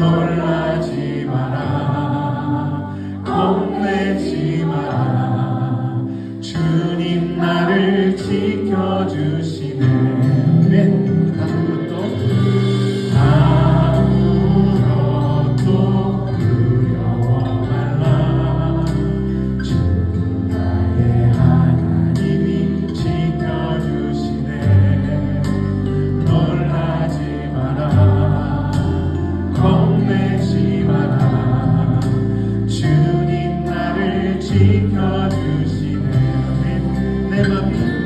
놀라지 마라 겁내지 마라 주님 나를 지켜주시네. 되지만 주님 나를 지켜주시는 내 맘이